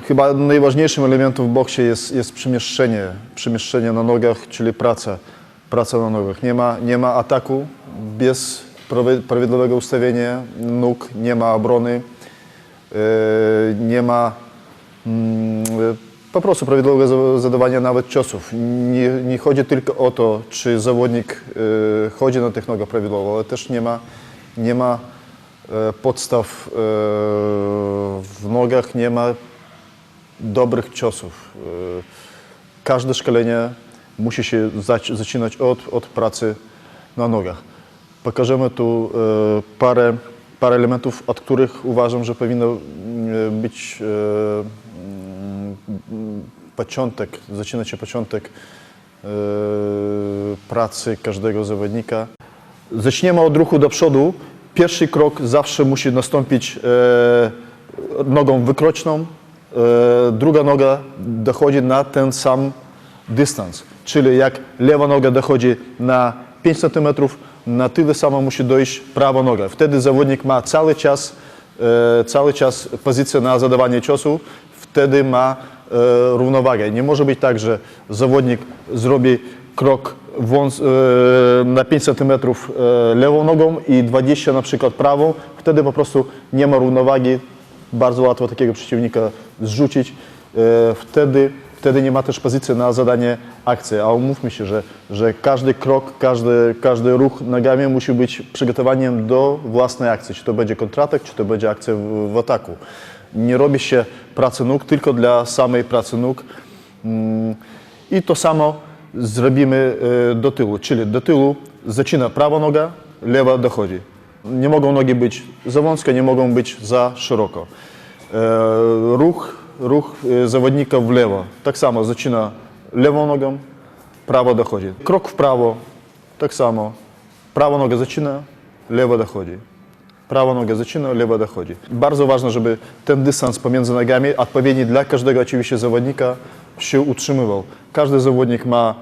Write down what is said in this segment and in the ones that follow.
Chyba najważniejszym elementem w boksie jest, jest przemieszczenie, przemieszczenie na nogach, czyli praca, praca na nogach. Nie ma, nie ma ataku bez prawi- prawidłowego ustawienia nóg, nie ma obrony, e, nie ma mm, po prostu prawidłowego za- zadawania nawet ciosów. Nie, nie chodzi tylko o to, czy zawodnik e, chodzi na tych nogach prawidłowo, ale też nie ma, nie ma e, podstaw w nogach, nie ma dobrych ciosów. Y, Każde szkolenie musi się zac- zaczynać od, od pracy na nogach. Pokażemy tu y, parę, parę elementów, od których uważam, że powinno y, być początek, zaczyna się początek pracy każdego zawodnika. Zaczniemy od ruchu do przodu. Pierwszy krok zawsze musi nastąpić nogą wykroczną. E, druga noga dochodzi na ten sam dystans. Czyli jak lewa noga dochodzi na 5 cm, na tyle samo musi dojść prawa noga. Wtedy zawodnik ma cały czas, e, cały czas pozycję na zadawanie ciosu, wtedy ma e, równowagę. Nie może być tak, że zawodnik zrobi krok wąs, na 5 cm lewą nogą i 20 na przykład prawą, wtedy po prostu nie ma równowagi, bardzo łatwo takiego przeciwnika zrzucić. E, Wtedy, wtedy nie ma też pozycji na zadanie akcji, a umówmy się, że, że każdy krok, każdy, każdy ruch nogami musi być przygotowaniem do własnej akcji, czy to będzie kontratak, czy to będzie akcja w, w ataku. Nie robi się pracy nóg tylko dla samej pracy nóg. Mm, I to samo zrobimy e, do tyłu, czyli do tyłu zaczyna prawa noga, lewa dochodzi. Nie mogą nogi być za wąsko, nie mogą być za szeroko. E, Ruch, ruch e, zawodnika w lewo. Tak samo zaczyna lewą nogą, prawa dochodzi. Krok w prawo, tak samo. Prawa noga zaczyna, lewa dochodzi. Prawa noga zaczyna, lewa dochodzi. Bardzo ważne, żeby ten dystans pomiędzy nogami, odpowiedni dla każdego oczywiście zawodnika, się utrzymywał. Każdy zawodnik ma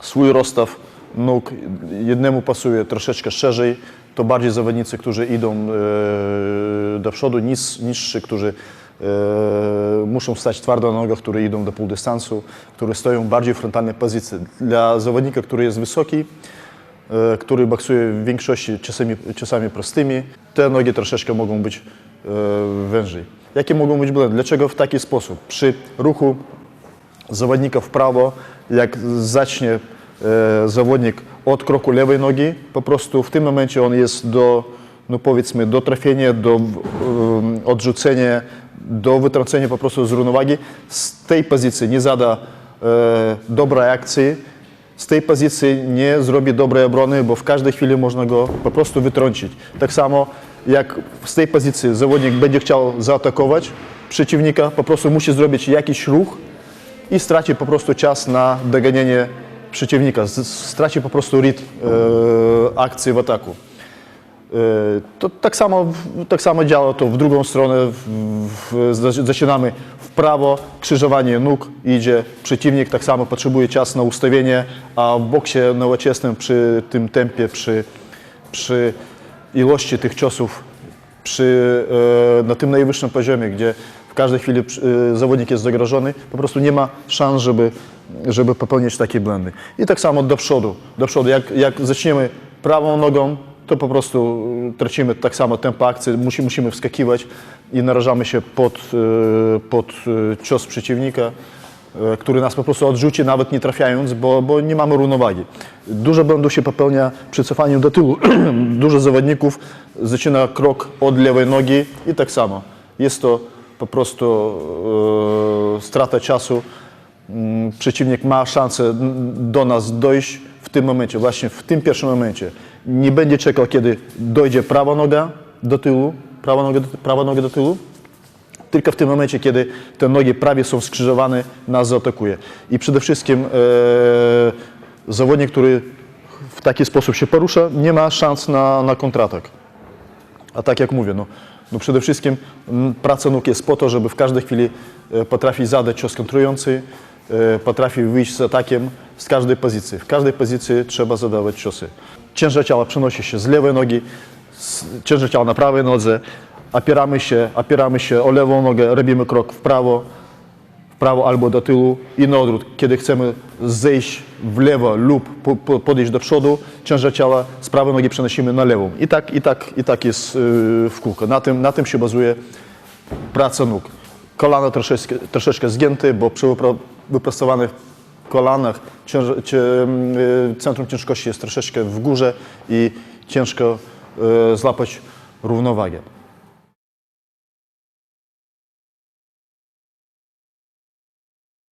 swój rozstaw nóg. Jednemu pasuje troszeczkę szerzej, to bardziej zawodnicy, którzy idą e, do przodu, niż, niższy, którzy e, muszą stać twardo na nogach, którzy idą do półdystansu, którzy stoją bardziej frontalnej pozycji. Dla zawodnika, który jest wysoki, e, który boksuje w większości czasami, czasami prostymi, te nogi troszeczkę mogą być wężej. Jakie mogą być błędy? Dlaczego w taki sposób? Przy ruchu zawodnika w prawo, jak zacznie zawodnik od kroku lewej nogi, po prostu w tym momencie on jest do, no powiedzmy, do trafienia, do um, odrzucenia, do wytrącenia po prostu z równowagi. Z tej pozycji nie zada e, dobrej akcji, z tej pozycji nie zrobi dobrej obrony, bo w każdej chwili można go po prostu wytrącić. Tak samo jak z tej pozycji zawodnik będzie chciał zaatakować przeciwnika, po prostu musi zrobić jakiś ruch, i straci po prostu czas na doganianie przeciwnika, straci po prostu rytm e, akcji w ataku. E, to tak samo, tak samo działa to w drugą stronę, w, w, zac- zaczynamy w prawo, krzyżowanie nóg, idzie przeciwnik, tak samo potrzebuje czas na ustawienie, a w boksie nowoczesnym przy tym tempie, przy, przy ilości tych ciosów, przy, e, na tym najwyższym poziomie, gdzie w każdej chwili e, zawodnik jest zagrożony, po prostu nie ma szans, żeby, żeby popełnić takie błędy. I tak samo do przodu. Do przodu. Jak, jak zaczniemy prawą nogą, to po prostu e, tracimy tak samo tempo akcji, musi, musimy wskakiwać i narażamy się pod, e, pod e, cios przeciwnika który nas po prostu odrzuci, nawet nie trafiając, bo, bo nie mamy równowagi. Dużo błędów się popełnia przy cofaniu do tyłu. Dużo zawodników zaczyna krok od lewej nogi i tak samo. Jest to po prostu e, strata czasu. Mm, Przeciwnik ma szansę do nas dojść w tym momencie, właśnie w tym pierwszym momencie. Nie będzie czekał, kiedy dojdzie prawa noga do tyłu, prawa noga do, prawa noga do tyłu, tylko w tym momencie, kiedy te nogi prawie są skrzyżowane, nas zaatakuje. I przede wszystkim e, zawodnik, który w taki sposób się porusza, nie ma szans na, na kontratak. A tak jak mówię, no, no przede wszystkim praca nóg jest po to, żeby w każdej chwili e, potrafić zadać cios kontrujący, e, potrafi wyjść z atakiem z każdej pozycji. W każdej pozycji trzeba zadawać ciosy. Ciężar ciała przenosi się z lewej nogi, ciężar ciała na prawej nodze, opieramy się, opieramy się o lewą nogę, robimy krok w prawo, w prawo albo do tyłu i na odwrót. Kiedy chcemy zejść w lewo lub po, po, podejść do przodu, ciężar ciała z prawej nogi przenosimy na lewą. I tak, i tak, i tak jest yy, w kółko. Na tym, na tym się bazuje praca nóg. Kolana troszeczkę, troszeczkę zgięte, bo przy wypro- wyprostowanych kolanach cięż, cie, y, centrum ciężkości jest troszeczkę w górze i ciężko y, złapać równowagę.